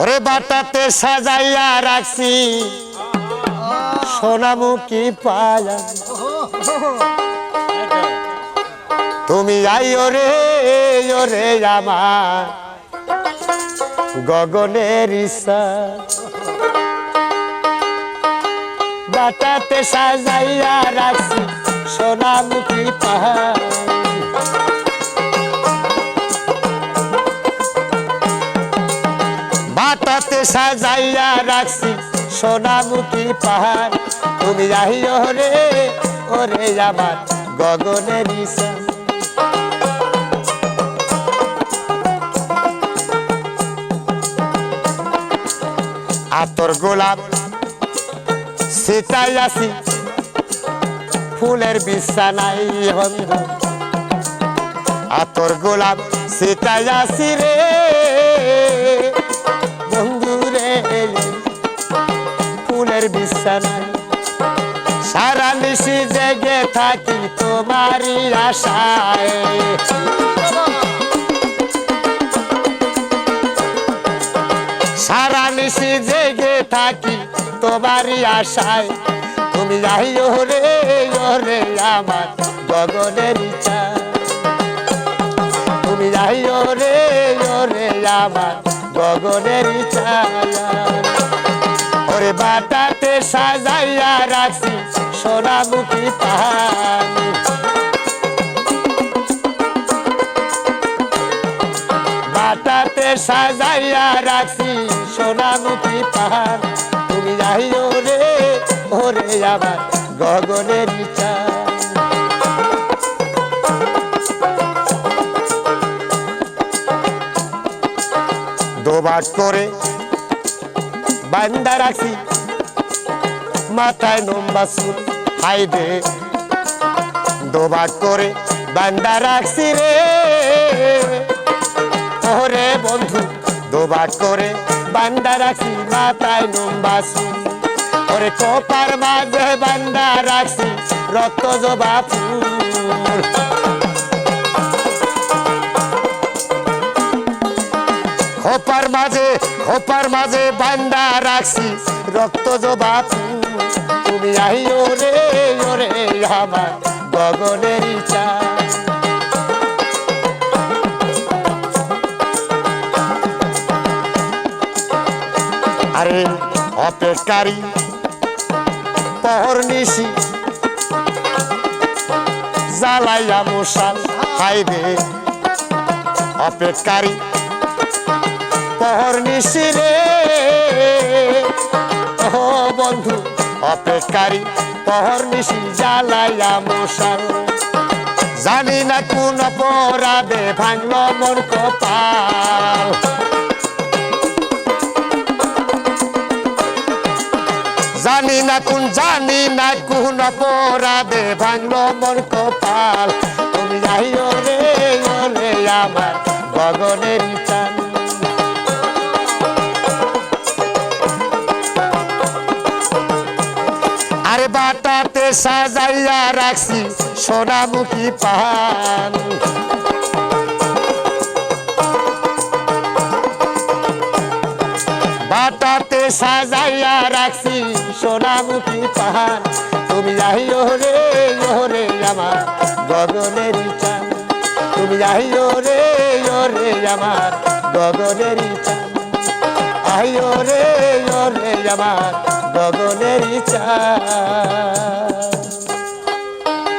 ওরে বাটাতে সাজাইয়া রাখছি। সোনামুখী পায়া। তুমি আইও রে ওরে আমার গগনের ইসা বাটাতে সাজাইয়া রাখছি সোনামুখী পাহাড় বাটাতে সাজাইয়া রাখছি সোনামুখী পাহাড়। তুমি আহিও রে, ওরে আমার গগনের ইসা আতর গোলাপ সেটাই আসি ফুলের বিছানাই বন্ধ। আতর গোলাপ সেটাই আসি রে বিছানায় সারা নিশি জেগে থাকি তোমারই আশায়। সারা নিশি জেগে থাকি তোমারই আশায়। তুমি যাইও রে রে আমার গগনের ইচ্ছা। তুমি যাইও রে রে আমার গগনের ইচ্ছা। ওরে বাটাতে সাজাইয়া রাখছি সোনামুখী পাহাড়। বাটাতে সাজাইয়া রাখছি সোনামুখী পাহাড়। তুমি যাইও রে, ওরে আমার গগনের ইচ্ছা দোবাট করে বান্দা রাখছি মাথায় নম্বা সুর হাইডে দোবাট করে বান্দা রাখছি রে। ওরে বন্ধু দোবাট করে বান্দা রাখছি, মাথায় নম্বা সুর ওরে কোপার মাঝে বান্দা রাখছি, রক্ত জবা ফুল। খোপার মাঝে খোপার মাঝে বান্দা রাখছি, রক্ত জবা। তুমি আইও রে, ওরে আমার গগনের ইচ্ছা। আরে অপেক্ষারি পহর নিশি। জ্বালাইয়া মশাল হাইবে অপেক্ষারি পহর ও বন্ধু অপেক্ষারি পহর জানি না কোন ভাঙল কপাল। জানি না কোন, জানি না কোন অপরাধে ভাঙল মন কপাল। তুমি যাইও রে ওরে আমার গগনের সাজাইয়া রাখছি সোনামুখী পান বাটাতে সাজাইয়া রাখছি সোনামুখী পাহাড়। তুমি যাইও রে রে আমার গগনের চান তুমি যাইও রে রে আমার গগনের চান আইও রে রে আমার গগনের চান